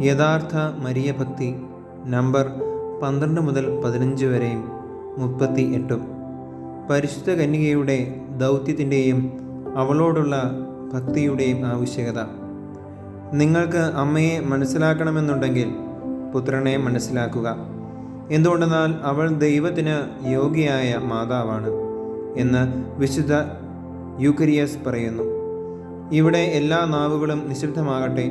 യഥാർത്ഥ മരിയ ഭക്തി നമ്പർ പന്ത്രണ്ട് മുതൽ പതിനഞ്ച് വരെയും മുപ്പത്തി എട്ടും പരിശുദ്ധ കന്യകയുടെ ദൗത്യത്തിന്റെയും അവളോടുള്ള ഭക്തിയുടെയും ആവശ്യകത. നിങ്ങൾക്ക് അമ്മയെ മനസ്സിലാക്കണമെന്നുണ്ടെങ്കിൽ പുത്രനെ മനസ്സിലാക്കുക. എന്തുകൊണ്ടെന്നാൽ അവൾ ദൈവത്തിന് യോഗ്യയായ മാതാവാണ് എന്ന് വിശുദ്ധ യൂക്കരിയസ് പറയുന്നു. ഇവിടെ എല്ലാ നാവുകളും നിശബ്ദമാകട്ടെ.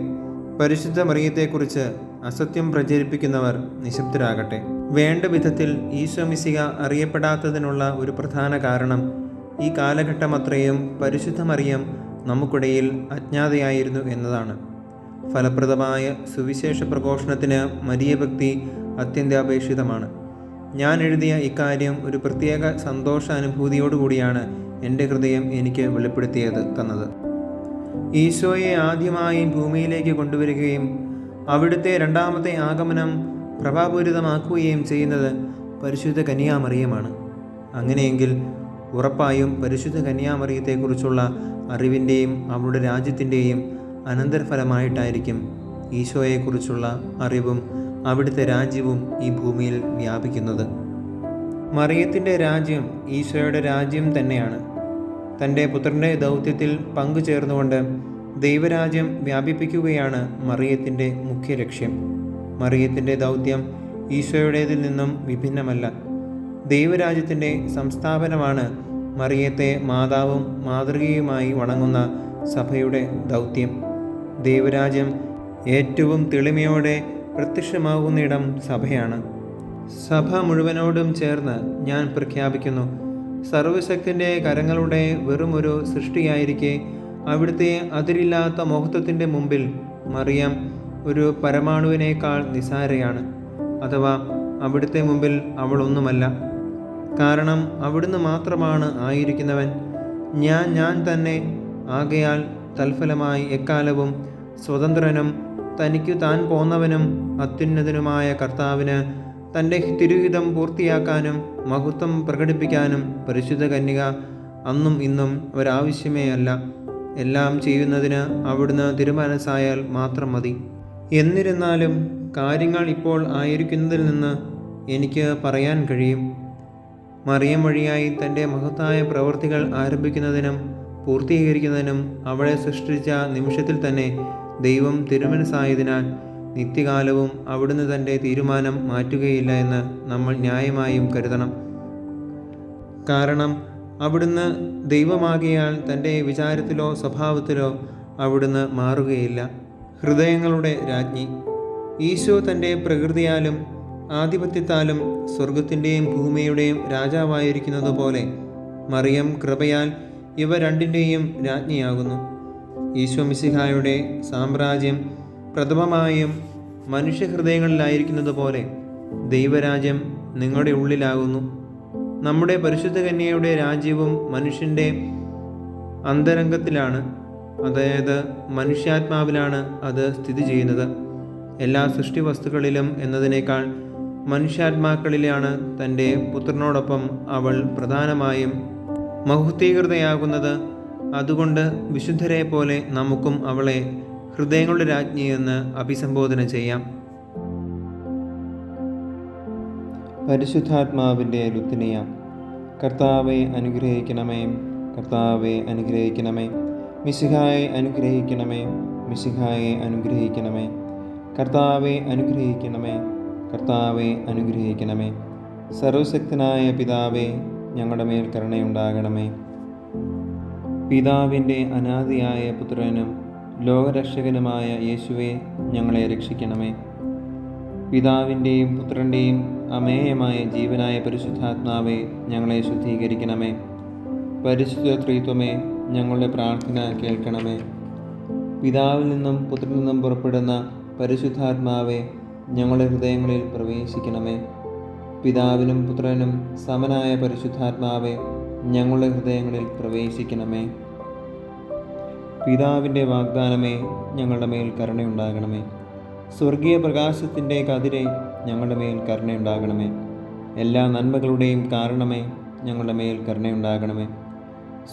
പരിശുദ്ധ മറിയത്തെക്കുറിച്ച് അസത്യം പ്രചരിപ്പിക്കുന്നവർ നിശബ്ദരാകട്ടെ. വേണ്ട വിധത്തിൽ ഈശോമിസിക അറിയപ്പെടാത്തതിനുള്ള ഒരു പ്രധാന കാരണം ഈ കാലഘട്ടം അത്രയും പരിശുദ്ധമറിയം നമുക്കിടയിൽ അജ്ഞാതയായിരുന്നു എന്നതാണ്. ഫലപ്രദമായ സുവിശേഷ പ്രഘോഷണത്തിന് മരിയഭക്തി അത്യന്താപേക്ഷിതമാണ്. ഞാൻ എഴുതിയ ഇക്കാര്യം ഒരു പ്രത്യേക സന്തോഷാനുഭൂതിയോടുകൂടിയാണ് എന്റെ ഹൃദയം എനിക്ക് വെളിപ്പെടുത്തിയത് തന്നത്. ഈശോയെ ആദ്യമായി ഭൂമിയിലേക്ക് കൊണ്ടുവരികയും അവിടുത്തെ രണ്ടാമത്തെ ആഗമനം പ്രഭാപൂരിതമാക്കുകയും ചെയ്യുന്നത് പരിശുദ്ധ കന്യാമറിയമാണ്. അങ്ങനെയെങ്കിൽ ഉറപ്പായും പരിശുദ്ധ കന്യാമറിയത്തെക്കുറിച്ചുള്ള അറിവിന്റെയും അവളുടെ രാജ്യത്തിന്റെയും അനന്തരഫലമായിട്ടായിരിക്കും ഈശോയെക്കുറിച്ചുള്ള അറിവും അവിടുത്തെ രാജ്യവും ഈ ഭൂമിയിൽ വ്യാപിക്കുന്നത്. മറിയത്തിന്റെ രാജ്യം ഈശോയുടെ രാജ്യം തന്നെയാണ്. തന്റെ പുത്രന്റെ ദൗത്യത്തിൽ പങ്കുചേർന്നുകൊണ്ട് ദൈവരാജ്യം വ്യാപിപ്പിക്കുകയാണ് മറിയത്തിന്റെ മുഖ്യ ലക്ഷ്യം. മറിയത്തിന്റെ ദൗത്യം ഈശോയുടേതിൽ നിന്നും വിഭിന്നമല്ല. ദൈവരാജ്യത്തിന്റെ സംസ്ഥാപനമാണ് മറിയത്തെ മാതാവും മാതൃകയുമായി വണങ്ങുന്ന സഭയുടെ ദൗത്യം. ദൈവരാജ്യം ഏറ്റവും തെളിമയോടെ പ്രത്യക്ഷമാകുന്നിടം സഭയാണ്. സഭ മുഴുവനോടും ചേർന്ന് ഞാൻ പ്രഖ്യാപിക്കുന്നു സർവശക്തിന്റെ കരങ്ങളുടെ വെറുമൊരു സൃഷ്ടിയായിരിക്കെ അവിടുത്തെ അതിരില്ലാത്ത മഹത്വത്തിന്റെ മുമ്പിൽ മറിയം ഒരു പരമാണുവിനേക്കാൾ നിസാരയാണ്. അഥവാ അവിടുത്തെ മുമ്പിൽ അവളൊന്നുമല്ല. കാരണം അവിടുന്ന് മാത്രമാണ് ആയിരിക്കുന്നവൻ. ഞാൻ ഞാൻ തന്നെ. ആകയാൽ തൽഫലമായി എക്കാലവും സ്വതന്ത്രനും തനിക്കു താൻ പോന്നവനും അത്യുന്നതനുമായ കർത്താവിന് തന്റെ തിരുഹിതം പൂർത്തിയാക്കാനും മഹത്വം പ്രകടിപ്പിക്കാനും പരിശുദ്ധ കന്യക അന്നും ഇന്നും ഒരാവശ്യമേ അല്ല. എല്ലാം ചെയ്യുന്നതിന് അവിടുന്ന് തിരുമനസ്സായാൽ മാത്രം മതി. എന്നിരുന്നാലും കാര്യങ്ങൾ ഇപ്പോൾ ആയിരിക്കുന്നതിൽ നിന്ന് എനിക്ക് പറയാൻ കഴിയും. മറിയം വഴിയായി തന്റെ മഹത്തായ പ്രവൃത്തികൾ ആരംഭിക്കുന്നതിനും പൂർത്തീകരിക്കുന്നതിനും അവളെ സൃഷ്ടിച്ച നിമിഷത്തിൽ തന്നെ ദൈവം തിരുമനസ്സായതിനാൽ നിത്യകാലവും അവിടുന്ന് തന്റെ തീരുമാനം മാറ്റുകയില്ല എന്ന് നമ്മൾ ന്യായമായും കരുതണം. കാരണം അവിടുന്ന് ദൈവമാകിയാൽ തന്റെ വിചാരത്തിലോ സ്വഭാവത്തിലോ അവിടുന്ന് മാറുകയില്ല. ഹൃദയങ്ങളുടെ രാജ്ഞി. ഈശോ തന്റെ പ്രകൃതിയാലും ആധിപത്യത്താലും സ്വർഗത്തിന്റെയും ഭൂമിയുടെയും രാജാവായിരിക്കുന്നത് പോലെ മറിയം കൃപയാൽ ഇവ രണ്ടിന്റെയും രാജ്ഞിയാകുന്നു. ഈശോ മിസിഹായുടെ സാമ്രാജ്യം പ്രഥമമായും മനുഷ്യഹൃദയങ്ങളിലായിരിക്കുന്നത് പോലെ ദൈവരാജ്യം നിങ്ങളുടെ ഉള്ളിലാകുന്നു. നമ്മുടെ പരിശുദ്ധ കന്യയുടെ രാജ്യവും മനുഷ്യന്റെ അന്തരംഗത്തിലാണ്. അതായത് മനുഷ്യാത്മാവിലാണ് അത് സ്ഥിതി ചെയ്യുന്നത്. എല്ലാ സൃഷ്ടി വസ്തുക്കളിലും എന്നതിനേക്കാൾ മനുഷ്യാത്മാക്കളിലാണ് തന്റെ പുത്രനോടൊപ്പം അവൾ പ്രധാനമായും മഹുത്തീകൃതയാകുന്നത് അതുകൊണ്ട് വിശുദ്ധരെ പോലെ നമുക്കും അവളെ ഹൃദയങ്ങളുടെ രാജ്ഞി എന്ന് അഭിസംബോധന ചെയ്യാം. പരിശുദ്ധാത്മാവിന്റെ രുത്തിനിയ കർത്താവെ അനുഗ്രഹിക്കണമേ കർത്താവെ അനുഗ്രഹിക്കണമേ. മിശിഹായെ അനുഗ്രഹിക്കണമേ മിശിഹായെ അനുഗ്രഹിക്കണമേ. കർത്താവെ അനുഗ്രഹിക്കണമേ കർത്താവെ അനുഗ്രഹിക്കണമേ. സർവശക്തനായ പിതാവെ ഞങ്ങളുടെ മേൽ കരുണയുണ്ടാകണമേ. പിതാവിന്റെ അനാദിയായ പുത്രനും ലോകരക്ഷകനുമായ യേശുവെ ഞങ്ങളെ രക്ഷിക്കണമേ. പിതാവിന്റെയും പുത്രന്റെയും അമേയമായ ജീവനായ പരിശുദ്ധാത്മാവെ ഞങ്ങളെ ശുദ്ധീകരിക്കണമേ. പരിശുദ്ധ ത്രീത്വമേ ഞങ്ങളുടെ പ്രാർത്ഥന കേൾക്കണമേ. പിതാവിൽ നിന്നും പുത്രനിൽ നിന്നും പുറപ്പെടുന്ന പരിശുദ്ധാത്മാവെ ഞങ്ങളുടെ ഹൃദയങ്ങളിൽ പ്രവേശിക്കണമേ. പിതാവിനും പുത്രനും സമനായ പരിശുദ്ധാത്മാവെ ഞങ്ങളുടെ ഹൃദയങ്ങളിൽ പ്രവേശിക്കണമേ. പിതാവിന്റെ വാഗ്ദാനമേ ഞങ്ങളുടെ മേൽ കരുണയുണ്ടാകണമേ. സ്വർഗീയ പ്രകാശത്തിന്റെ കതിരെ ഞങ്ങളുടെ മേൽ കരുണയുണ്ടാകണമേ. എല്ലാ നന്മകളുടെയും കാരണമേ ഞങ്ങളുടെ മേൽ കരുണയുണ്ടാകണമേ.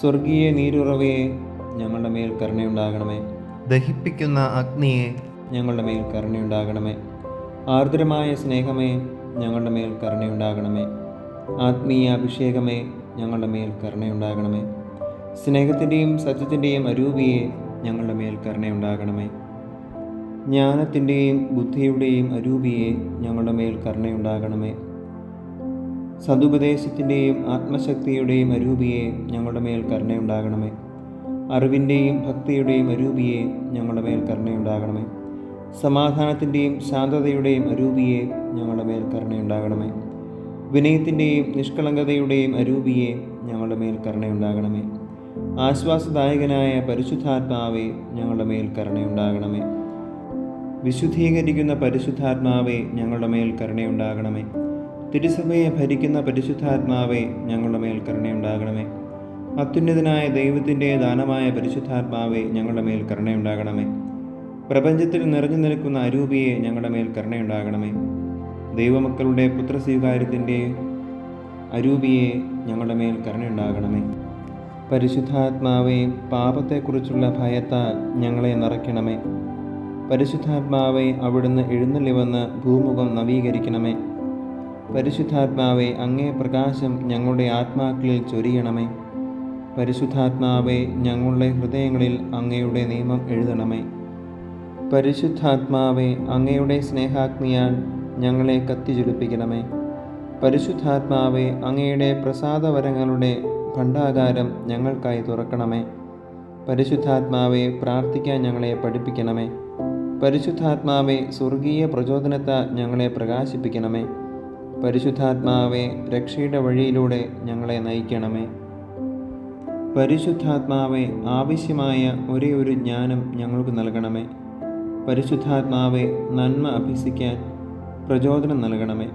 സ്വർഗീയ നീരുറവയെ ഞങ്ങളുടെ മേൽ കരുണയുണ്ടാകണമേ. ദഹിപ്പിക്കുന്ന അഗ്നിയെ ഞങ്ങളുടെ മേൽ കരുണയുണ്ടാകണമേ. ആർദ്രമായ സ്നേഹമേ ഞങ്ങളുടെ മേൽ കരുണയുണ്ടാകണമേ. ആത്മീയ അഭിഷേകമേ ഞങ്ങളുടെ മേൽ കരുണയുണ്ടാകണമേ. സ്നേഹത്തിന്റെയും സത്യത്തിന്റെയും അരൂപിയെ ഞങ്ങളുടെ മേൽ കരുണയുണ്ടാകണമേ. ജ്ഞാനത്തിന്റെയും ബുദ്ധിയുടെയും അരൂപിയെ ഞങ്ങളുടെ മേൽ കരുണയുണ്ടാകണമേ. സതുപദേശത്തിന്റെയും ആത്മശക്തിയുടെയും അരൂപിയെ ഞങ്ങളുടെ മേൽ കരുണയുണ്ടാകണമേ. അറിവിന്റെയും ഭക്തിയുടെയും അരൂപിയെ ഞങ്ങളുടെ മേൽ കരുണയുണ്ടാകണമേ. സമാധാനത്തിന്റെയും ശാന്തതയുടെയും അരൂപിയെ ഞങ്ങളുടെ മേൽ കരുണയുണ്ടാകണമേ. വിനയത്തിന്റെയും നിഷ്കളങ്കതയുടെയും അരൂപിയെ ഞങ്ങളുടെ മേൽ കരുണയുണ്ടാകണമേ. ആശ്വാസദായകനായ പരിശുദ്ധാത്മാവെ ഞങ്ങളുടെ മേൽ കരുണയുണ്ടാകണമേ. വിശുദ്ധീകരിക്കുന്ന പരിശുദ്ധാത്മാവെ ഞങ്ങളുടെ മേൽ കരുണയുണ്ടാകണമേ. തിരുസഭയെ ഭരിക്കുന്ന പരിശുദ്ധാത്മാവെ ഞങ്ങളുടെ മേൽ കരുണയുണ്ടാകണമേ. അത്യുന്നതനായ ദൈവത്തിന്റെ ദാനമായ പരിശുദ്ധാത്മാവെ ഞങ്ങളുടെ മേൽ കരുണയുണ്ടാകണമേ. പ്രപഞ്ചത്തിൽ നിറഞ്ഞു നിൽക്കുന്ന അരൂപിയെ ഞങ്ങളുടെ മേൽ കരുണയുണ്ടാകണമേ. ദൈവമക്കളുടെ പുത്രസ്വീകാര്യത്തിന്റെ അരൂപിയെ ഞങ്ങളുടെ മേൽ കരുണയുണ്ടാകണമേ. പരിശുദ്ധാത്മാവെ പാപത്തെക്കുറിച്ചുള്ള ഭയത്താൽ ഞങ്ങളെ നിറയ്ക്കണമേ. പരിശുദ്ധാത്മാവെ അവിടുന്ന് എഴുന്നള്ളി വന്ന് ഭൂമുഖം നവീകരിക്കണമേ. പരിശുദ്ധാത്മാവെ അങ്ങേ പ്രകാശം ഞങ്ങളുടെ ആത്മാക്കളിൽ ചൊരിയണമേ. പരിശുദ്ധാത്മാവെ ഞങ്ങളുടെ ഹൃദയങ്ങളിൽ അങ്ങയുടെ നിയമം എഴുതണമേ. പരിശുദ്ധാത്മാവെ അങ്ങയുടെ സ്നേഹാഗ്നിയാൽ ഞങ്ങളെ കത്തിജ്വലിപ്പിക്കണമേ പരിശുദ്ധാത്മാവെ അങ്ങയുടെ പ്രസാദവരങ്ങളുടെ ഭണ്ഡാകാരം ഞങ്ങൾക്കായി തുറക്കണമേ. പരിശുദ്ധാത്മാവെ പ്രാർത്ഥിക്കാൻ ഞങ്ങളെ പഠിപ്പിക്കണമേ. പരിശുദ്ധാത്മാവെ സ്വർഗീയ പ്രചോദനത്താൽ ഞങ്ങളെ പ്രകാശിപ്പിക്കണമേ. പരിശുദ്ധാത്മാവെ രക്ഷയുടെ വഴിയിലൂടെ ഞങ്ങളെ നയിക്കണമേ. പരിശുദ്ധാത്മാവെ ആവശ്യമായ ഒരേ ഒരു ജ്ഞാനം ഞങ്ങൾക്ക് നൽകണമേ. പരിശുദ്ധാത്മാവെ നന്മ അഭ്യസിക്കാൻ പ്രചോദനം നൽകണമേ.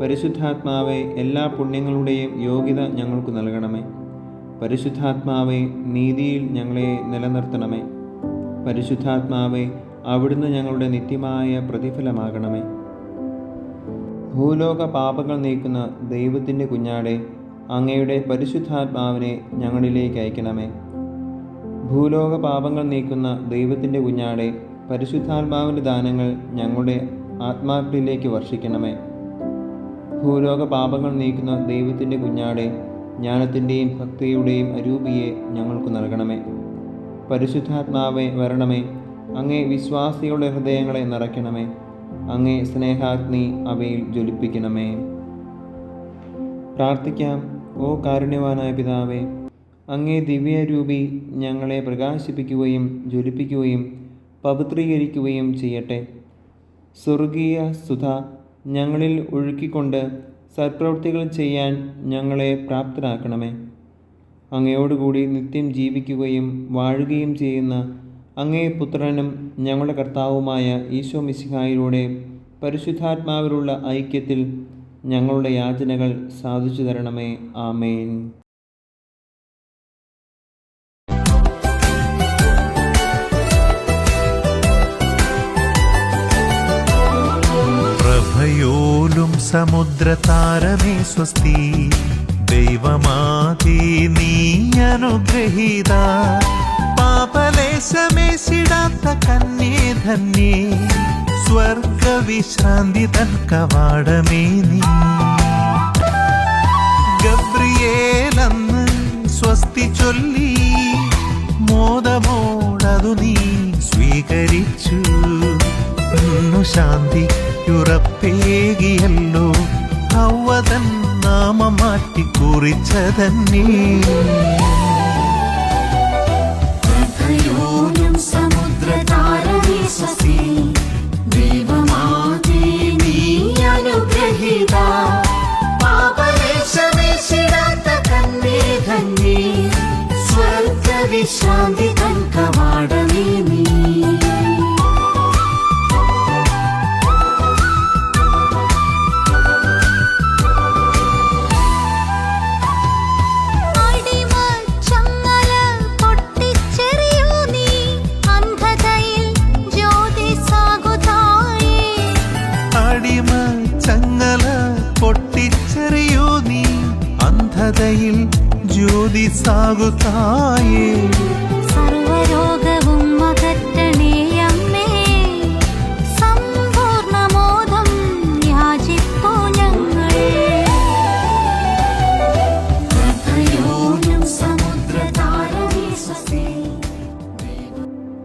പരിശുദ്ധാത്മാവെ എല്ലാ പുണ്യങ്ങളുടെയും യോഗ്യത ഞങ്ങൾക്ക് നൽകണമേ. പരിശുദ്ധാത്മാവെ നീതിയിൽ ഞങ്ങളെ നിലനിർത്തണമേ. പരിശുദ്ധാത്മാവെ അവിടുന്ന് ഞങ്ങളുടെ നിത്യമായ പ്രതിഫലമാകണമേ. ഭൂലോക പാപങ്ങൾ നീക്കുന്ന ദൈവത്തിന്റെ കുഞ്ഞാടെ അങ്ങയുടെ പരിശുദ്ധാത്മാവിനെ ഞങ്ങളിലേക്ക് അയക്കണമേ. ഭൂലോക പാപങ്ങൾ നീക്കുന്ന ദൈവത്തിന്റെ കുഞ്ഞാടെ പരിശുദ്ധാത്മാവിന്റെ ദാനങ്ങൾ ഞങ്ങളുടെ ആത്മാക്കളിലേക്ക് വർഷിക്കണമേ. ഭൂലോക പാപങ്ങൾ നീക്കുന്ന ദൈവത്തിന്റെ കുഞ്ഞാടെ ജ്ഞാനത്തിന്റെയും ഭക്തിയുടെയും അരൂപിയെ ഞങ്ങൾക്ക് നൽകണമേ. പരിശുദ്ധാത്മാവെ വരണമേ. അങ്ങേ വിശ്വാസികളുടെ ഹൃദയങ്ങളെ നിറയ്ക്കണമേ. അങ്ങേ സ്നേഹാഗ്നി അവയിൽ ജ്വലിപ്പിക്കണമേ. പ്രാർത്ഥിക്കാം. ഓ കാരുണ്യവാനായ പിതാവേ അങ്ങേ ദിവ്യരൂപി ഞങ്ങളെ പ്രകാശിപ്പിക്കുകയും ജ്വലിപ്പിക്കുകയും പവിത്രീകരിക്കുകയും ചെയ്യട്ടെ. സ്വർഗീയ സുധ ഞങ്ങളിൽ ഒഴുക്കിക്കൊണ്ട് സൽപ്രവൃത്തികൾ ചെയ്യാൻ ഞങ്ങളെ പ്രാപ്തരാക്കണമേ. അങ്ങയോടുകൂടി നിത്യം ജീവിക്കുകയും വാഴുകയും ചെയ്യുന്ന അങ്ങേ പുത്രനും ഞങ്ങളുടെ കർത്താവുമായ ഈശോ മിശിഹായിലൂടെ പരിശുദ്ധാത്മാവിലുള്ള ഐക്യത്തിൽ ഞങ്ങളുടെ യാചനകൾ സാധിച്ചു തരണമേ. ആമേൻ. പ്രഭയോലും സമുദ്രതാരമേ സ്വസ്തി. ദൈവമാകി നീ അനുഗ്രഹീത. പാപലേശമേശിടാത്ത കന്യേ ധന്യേ സ്വർഗവിശ്രാന്തി തൻ കവാടമേ നീ. ഗബ്രിയേലന്ന് സ്വസ്തി ചൊല്ലി. മോദമോടതു നീ സ്വീകരിച്ചു. ഇന്നു ശാന്തിയുറപ്പേകിയല്ലോ അവതൻ നാമമാറ്റി മാറ്റി കുറിച്ചതന്നേ സ്വസ്തി ദൈവമാകെ നീ നീ കരയിൽ ജ്യോതി സാകുതായേ സർവരോഗവും മകറ്റണേ അമ്മേ. യാചിപ്പോ ഞങ്ങളെ.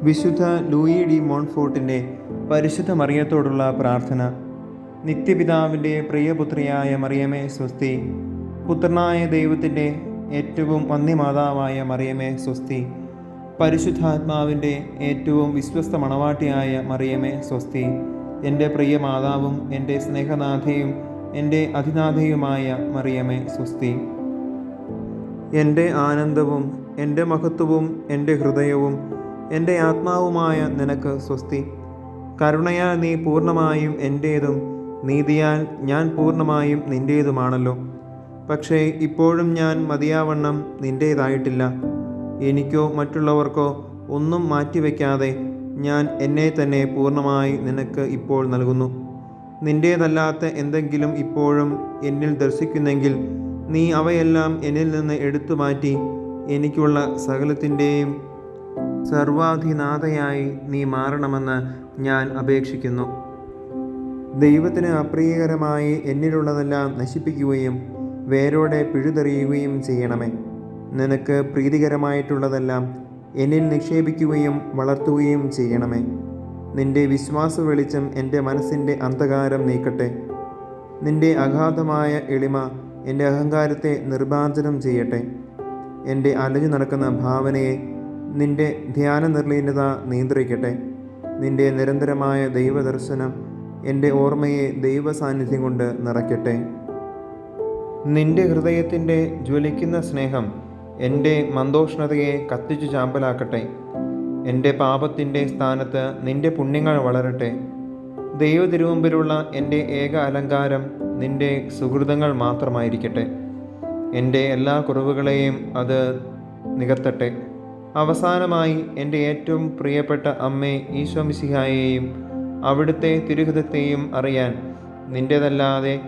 വിശുദ്ധ ലൂയി ഡി മോൺഫോർട്ടിന്റെ പരിശുദ്ധ മറിയത്തോടുള്ള പ്രാർത്ഥന. നിത്യപിതാവിന്റെ പ്രിയപുത്രിയായ മറിയമേ സ്വസ്തി. പുത്രനായ ദൈവത്തിന്റെ ഏറ്റവും വന്യമാതാവായ മറിയമേ സ്വസ്തി. പരിശുദ്ധാത്മാവിന്റെ ഏറ്റവും വിശ്വസ്ത മണവാട്ടിയായ മറിയമേ സ്വസ്തി. എന്റെ പ്രിയ മാതാവും എന്റെ സ്നേഹനാഥയും എന്റെ അതിനാഥയുമായ മറിയമേ സ്വസ്തി. എന്റെ ആനന്ദവും എന്റെ മഹത്വവും എന്റെ ഹൃദയവും എന്റെ ആത്മാവുമായ നിനക്ക് സ്വസ്തി. കരുണയാൽ നീ പൂർണമായും എന്റേതും നീതിയാൽ ഞാൻ പൂർണമായും നിന്റേതുമാണല്ലോ. പക്ഷേ ഇപ്പോഴും ഞാൻ മതിയാവണ്ണം നിന്റേതായിട്ടില്ല എനിക്കോ മറ്റുള്ളവർക്കോ ഒന്നും മാറ്റിവെക്കാതെ ഞാൻ എന്നെ തന്നെ പൂർണമായി നിനക്ക് ഇപ്പോൾ നൽകുന്നു. നിന്റേതല്ലാത്ത എന്തെങ്കിലും ഇപ്പോഴും എന്നിൽ ദർശിക്കുന്നെങ്കിൽ നീ അവയെല്ലാം എന്നിൽ നിന്ന് എടുത്തു മാറ്റി എനിക്കുള്ള സകലത്തിന്റെയും സർവാധിനാഥയായി നീ മാറണമെന്ന് ഞാൻ അപേക്ഷിക്കുന്നു. ദൈവത്തിന് അപ്രിയകരമായി എന്നിലുള്ളതെല്ലാം നശിപ്പിക്കുകയും വേരോടെ പിഴുതെറിയുകയും ചെയ്യണമേ. നിനക്ക് പ്രീതികരമായിട്ടുള്ളതെല്ലാം എന്നിൽ നിക്ഷേപിക്കുകയും വളർത്തുകയും ചെയ്യണമേ. നിന്റെ വിശ്വാസ വെളിച്ചം എന്റെ മനസ്സിന്റെ അന്ധകാരം നീക്കട്ടെ. നിന്റെ അഗാധമായ എളിമ എന്റെ അഹങ്കാരത്തെ നിർമാർജനം ചെയ്യട്ടെ. എന്റെ അലഞ്ഞു നടക്കുന്ന ഭാവനയെ നിന്റെ ധ്യാന നിർലീനത നിയന്ത്രിക്കട്ടെ. നിന്റെ നിരന്തരമായ ദൈവദർശനം എന്റെ ഓർമ്മയെ ദൈവ സാന്നിധ്യം കൊണ്ട് നിറയ്ക്കട്ടെ. നിന്റെ ഹൃദയത്തിന്റെ ജ്വലിക്കുന്ന സ്നേഹം എന്റെ മന്ദോഷ്ണതയെ കത്തിച്ചു ചാമ്പലാക്കട്ടെ. എന്റെ പാപത്തിന്റെ സ്ഥാനത്ത് നിന്റെ പുണ്യങ്ങൾ വളരട്ടെ. ദൈവതിരുവമ്പിലുള്ള എന്റെ ഏക അലങ്കാരം നിന്റെ സുഹൃതങ്ങൾ മാത്രമായിരിക്കട്ടെ. എന്റെ എല്ലാ കുറവുകളെയും അത് നികത്തട്ടെ. അവസാനമായി എന്റെ ഏറ്റവും പ്രിയപ്പെട്ട അമ്മേ ഈശോമിസിഹായെയും അവിടുത്തെ തിരുഹിതത്തെയും അറിയാൻ നിന്റേതല്ലാതെ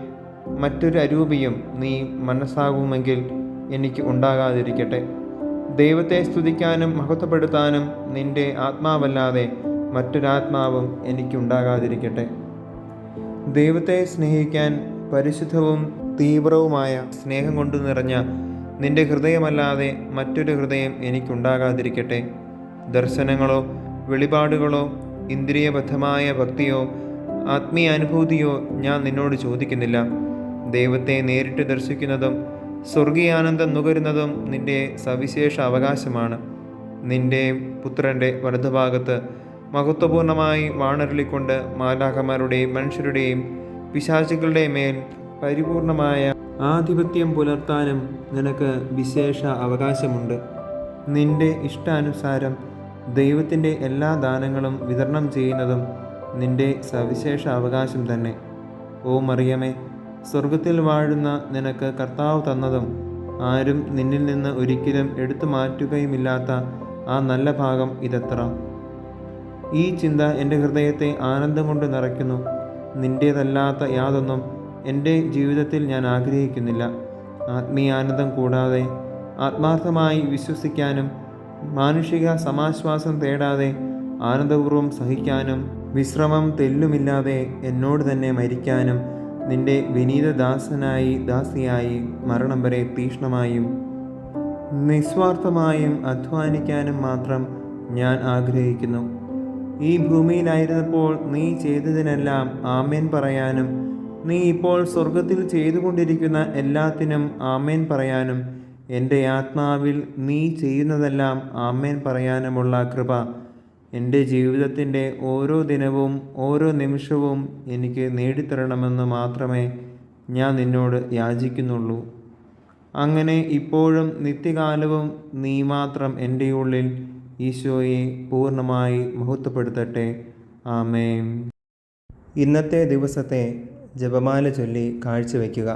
മറ്റൊരു അരൂപിയും നീ മനസ്സാകുമെങ്കിൽ എനിക്ക് ഉണ്ടാകാതിരിക്കട്ടെ. ദൈവത്തെ സ്തുതിക്കാനും മഹത്വപ്പെടുത്താനും നിന്റെ ആത്മാവല്ലാതെ മറ്റൊരാത്മാവും എനിക്കുണ്ടാകാതിരിക്കട്ടെ. ദൈവത്തെ സ്നേഹിക്കാൻ പരിശുദ്ധവും തീവ്രവുമായ സ്നേഹം കൊണ്ടു നിറഞ്ഞ നിന്റെ ഹൃദയമല്ലാതെ മറ്റൊരു ഹൃദയം എനിക്കുണ്ടാകാതിരിക്കട്ടെ. ദർശനങ്ങളോ വെളിപാടുകളോ ഇന്ദ്രിയബദ്ധമായ ഭക്തിയോ ആത്മീയ അനുഭൂതിയോ ഞാൻ നിന്നോട് ചോദിക്കുന്നില്ല. ദൈവത്തെ നേരിട്ട് ദർശിക്കുന്നതും സ്വർഗീയാനന്ദം നുകരുന്നതും നിന്റെ സവിശേഷ അവകാശമാണ്. നിന്റെ പുത്രന്റെ വലതുഭാഗത്ത് മഹത്വപൂർണമായി വാണരുളിക്കൊണ്ട് മാലാഖമാരുടെയും മനുഷ്യരുടെയും പിശാചികളുടെ മേൽ പരിപൂർണമായ ആധിപത്യം പുലർത്താനും നിനക്ക് വിശേഷ അവകാശമുണ്ട്. നിന്റെ ഇഷ്ടാനുസാരം ദൈവത്തിന്റെ എല്ലാ ദാനങ്ങളും വിതരണം ചെയ്യുന്നതും നിന്റെ സവിശേഷ അവകാശം തന്നെ. ഓ മറിയമേ സ്വർഗത്തിൽ വാഴുന്ന നിനക്ക് കർത്താവ് തന്നതും ആരും നിന്നിൽ നിന്ന് ഒരിക്കലും എടുത്തു മാറ്റുകയുമില്ലാത്ത ആ നല്ല ഭാഗം ഇതെത്ര. ഈ ചിന്ത എന്റെ ഹൃദയത്തെ ആനന്ദം കൊണ്ട് നിറയ്ക്കുന്നു. നിന്റേതല്ലാത്ത യാതൊന്നും എന്റെ ജീവിതത്തിൽ ഞാൻ ആഗ്രഹിക്കുന്നില്ല. ആത്മീയാനന്ദം കൂടാതെ ആത്മാർത്ഥമായി വിശ്വസിക്കാനും മാനുഷിക സമാശ്വാസം തേടാതെ ആനന്ദപൂർവം സഹിക്കാനും വിശ്രമം തെല്ലുമില്ലാതെ എന്നോട് തന്നെ മരിക്കാനും നിന്റെ വിനീതദാസനായി ദാസിയായി മരണം വരെ തീക്ഷ്ണമായും നിസ്വാർത്ഥമായും അധ്വാനിക്കാനും മാത്രം ഞാൻ ആഗ്രഹിക്കുന്നു. ഈ ഭൂമിയിലായിരുന്നപ്പോൾ നീ ചെയ്തതിനെല്ലാം ആമേൻ പറയാനും നീ ഇപ്പോൾ സ്വർഗത്തിൽ ചെയ്തുകൊണ്ടിരിക്കുന്ന എല്ലാത്തിനും ആമേൻ പറയാനും എന്റെ ആത്മാവിൽ നീ ചെയ്യുന്നതെല്ലാം ആമേൻ പറയാനുമുള്ള കൃപ എന്റെ ജീവിതത്തിന്റെ ഓരോ ദിനവും ഓരോ നിമിഷവും എനിക്ക് നേടിത്തരണമെന്ന് മാത്രമേ ഞാൻ നിന്നോട് യാചിക്കുന്നുള്ളൂ. അങ്ങനെ ഇപ്പോഴും നിത്യകാലവും നീ മാത്രം എന്റെ ഉള്ളിൽ ഈശോയെ പൂർണമായി മഹത്വപ്പെടുത്തട്ടെ. ആമേൻ. ഇന്നത്തെ ദിവസത്തെ ജപമാല ചൊല്ലി കാഴ്ചവെക്കുക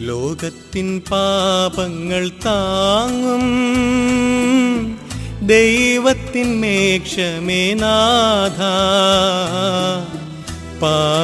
ലോകത്തിൻ പാപങ്ങൾ താങ്ങും ദൈവത്തിൻ മേക്ഷമേ നാഥ.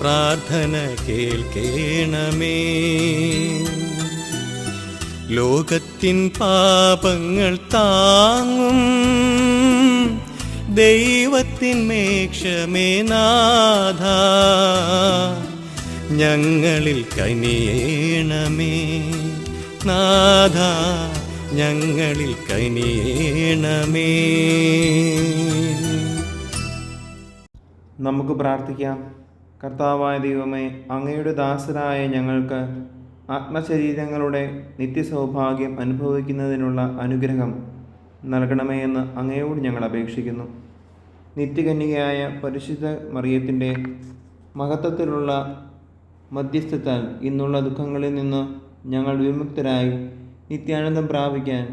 പ്രാർത്ഥന കേൾക്കേണമേ. ലോകത്തിൻ പാപങ്ങൾ താങ്ങും ദൈവത്തിൻ മേക്ഷമേ നാഥ. ഞങ്ങളിൽ കനിയേണമേ. നാഥ ഞങ്ങളിൽ കനിയേണമേ. നമുക്ക് പ്രാർത്ഥിക്കാം. കർത്താവായ ദൈവമേ അങ്ങയുടെ ദാസരായ ഞങ്ങൾക്ക് ആത്മശരീരങ്ങളുടെ നിത്യസൗഭാഗ്യം അനുഭവിക്കുന്നതിനുള്ള അനുഗ്രഹം നൽകണമേ എന്ന് അങ്ങയോട് ഞങ്ങൾ അപേക്ഷിക്കുന്നു. നിത്യകന്യകയായ പരിശുദ്ധ മറിയത്തിന്റെ മഹത്വത്തിലുള്ള മധ്യസ്ഥത്താൽ ഇന്നുള്ള ദുഃഖങ്ങളിൽ നിന്ന് ഞങ്ങൾ വിമുക്തരായി നിത്യാനന്ദം പ്രാപിക്കാൻ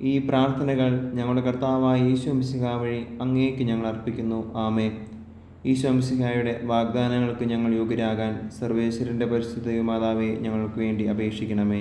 ഈ പ്രാർത്ഥനകൾ ഞങ്ങളുടെ കർത്താവായ യേശു മിശിഹ വഴി അങ്ങേക്ക് ഞങ്ങൾ അർപ്പിക്കുന്നു. ആമേ മിശിഹായുടെ വാഗ്ദാനങ്ങൾക്ക് ഞങ്ങൾ യോഗ്യരാകാൻ സർവേശ്വരന്റെ പരിശുദ്ധ മാതാവെ ഞങ്ങൾക്ക് വേണ്ടി അപേക്ഷിക്കണമേ.